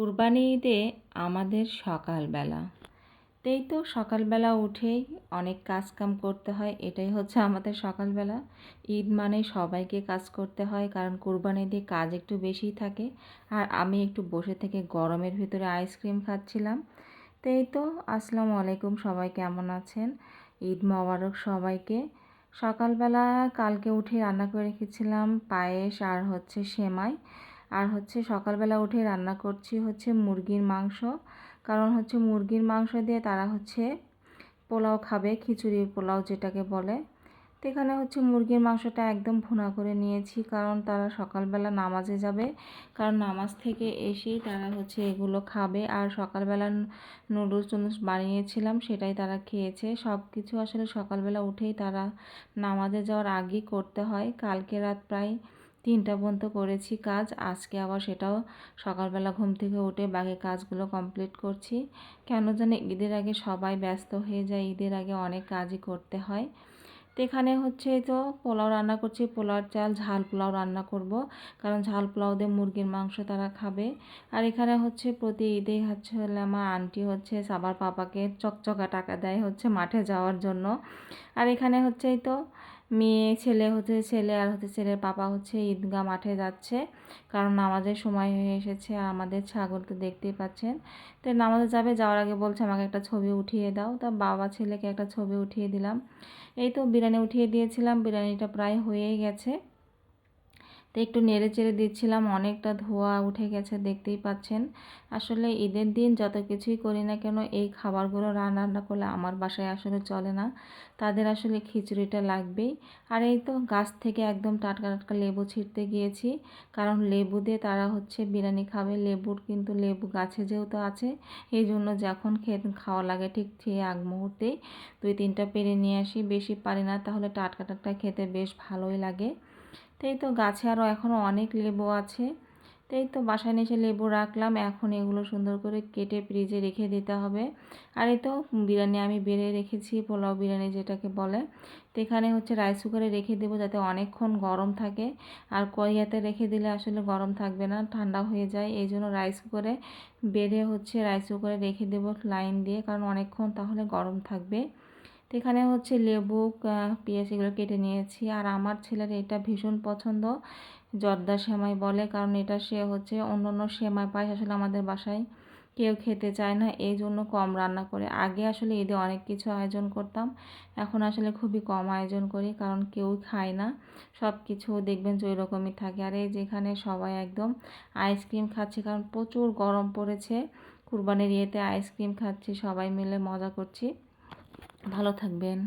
কুরবানি ঈদে আমাদের সকালবেলা। তেই তো সকালবেলা উঠেই অনেক কাজ কাম করতে হয়, এটাই হচ্ছে আমাদের সকালবেলা। ঈদ মানে সবাইকে কাজ করতে হয়, কারণ কুরবানি ঈদে কাজ একটু বেশিই থাকে। আর আমি একটু বসে থেকে গরমের ভিতরে আইসক্রিম খাচ্ছিলাম। তেই তো, আসসালামু আলাইকুম, সবাই কেমন আছেন? ঈদ মোবারক সবাইকে। সকালবেলা কালকে উঠে রান্না করে রেখেছিলাম পায়েস আর হচ্ছে সেমাই। আর হচ্ছে সকালবেলা উঠে রান্না করছি হচ্ছে মুরগির মাংস। কারণ হচ্ছে মুরগির মাংস দিয়ে তারা হচ্ছে পোলাও খাবে, খিচুড়ির পোলাও যেটাকে বলে। তো এখানে হচ্ছে মুরগির মাংসটা একদম ভুনা করে নিয়েছি কারণ তারা সকালবেলা নামাজে যাবে। কারণ নামাজ থেকে এসেই তারা হচ্ছে এগুলো খাবে। আর সকালবেলা নুডলস টুডলস বানিয়েছিলাম, সেটাই তারা খেয়েছে। সব কিছু আসলে সকালবেলা উঠেই তারা নামাজে যাওয়ার আগেই করতে হয়। কালকে রাত প্রায় তিনটা পর্যন্ত করেছি কাজ। আজকে আবার সেটাও সকালবেলা ঘুম থেকে উঠে বাকি কাজগুলো কমপ্লিট করছি। কেন জানি ঈদের আগে সবাই ব্যস্ত হয়ে যায়, ঈদের আগে অনেক কাজই করতে হয়। তো এখানে হচ্ছে তো পোলাও রান্না করছি, পোলাওর চাল, ঝাল পোলাও রান্না করব। কারণ ঝাল পোলাও দিয়ে মুরগির মাংস তারা খাবে। আর এখানে হচ্ছে প্রতি ঈদে হচ্ছে আমার আন্টি হচ্ছে সাবার পাপাকে চকচকা টাকা দেয় হচ্ছে মাঠে যাওয়ার জন্য। আর এখানে হচ্ছেই তো মেয়ে, ছেলে হচ্ছে ছেলে আর হচ্ছে ছেলের পাপা হচ্ছে ঈদগাহ মাঠে যাচ্ছে। কারণ নামাজের সময় হয়ে এসেছে আর আমাদের ছাগল তো দেখতেই পাচ্ছেন। তো নামাজে যাবে, যাওয়ার আগে বলছে আমাকে একটা ছবি উঠিয়ে দাও। তা বাবা ছেলেকে একটা ছবি উঠিয়ে দিলাম। এই তো বিরিয়ানি উঠিয়ে দিয়েছিলাম, বিরিয়ানিটা প্রায় হয়েই গেছে। তো একটু নেড়ে চেড়ে দিচ্ছিলাম, অনেকটা ধোয়া উঠে গেছে, দেখতেই পাচ্ছেন। আসলে ঈদের দিন যত কিছুই করি না কেন, এই খাবারগুলো রান্না রান্না করলে আমার বাসায় আসলে চলে না। তাদের আসলে খিচুড়িটা লাগবেই। আর এই তো গাছ থেকে একদম টাটকা টাটকা লেবু ছিঁড়তে গিয়েছি। কারণ লেবু দিয়ে তারা হচ্ছে বিরিয়ানি খাবে, লেবুর কিন্তু লেবু গাছে যেহেতু আছে, এই জন্য যখন খেয়ে খাওয়া লাগে ঠিক খেয়ে আগ মুহূর্তেই দুই তিনটা পেরে নিয়ে আসি। বেশি পারি না, তাহলে টাটকা টাটকা খেতে বেশ ভালোই লাগে। তাই তো গাছে আরও এখনও অনেক লেবু আছে। তাই তো বাসায় এসে লেবু রাখলাম। এখন এগুলো সুন্দর করে কেটে ফ্রিজে রেখে দিতে হবে। আর এই তো বিরিয়ানি আমি বেড়ে রেখেছি, পোলাও বিরিয়ানি যেটাকে বলে। তো এখানে হচ্ছে রাইস কুকারে রেখে দেবো যাতে অনেকক্ষণ গরম থাকে। আর কড়িয়াতে রেখে দিলে আসলে গরম থাকবে না, ঠান্ডা হয়ে যায়। এই জন্য রাইস কুকারে বেড়ে হচ্ছে রাইস কুকারে রেখে দেবো লাইন দিয়ে। কারণ অনেকক্ষণ তাহলে গরম থাকবে। তো এখানে হচ্ছে লেবু পেঁয়াজ এগুলো কেটে নিয়েছি। আর আমার ছেলের এটা ভীষণ পছন্দ। জর্দা সেমাই বলে, কারণ এটা সে হচ্ছে অন্য অন্য সেমাই পায় আসলে আমাদের বাসায়। কেউ খেতে চায় না, এই জন্য কম রান্না করে। আগে আসলে ঈদে অনেক কিছু আয়োজন করতাম। এখন আসলে খুবই কম আয়োজন করি, কারণ কেউ খায় না। সব কিছু দেখবেন যে ওই রকমই থাকে। আর এই যেখানে সবাই একদম আইসক্রিম খাচ্ছে, কারণ প্রচুর গরম পড়েছে। কুরবানির ইয়েতে আইসক্রিম খাচ্ছি, সবাই মিলে মজা করছি। ভালো থাকবেন।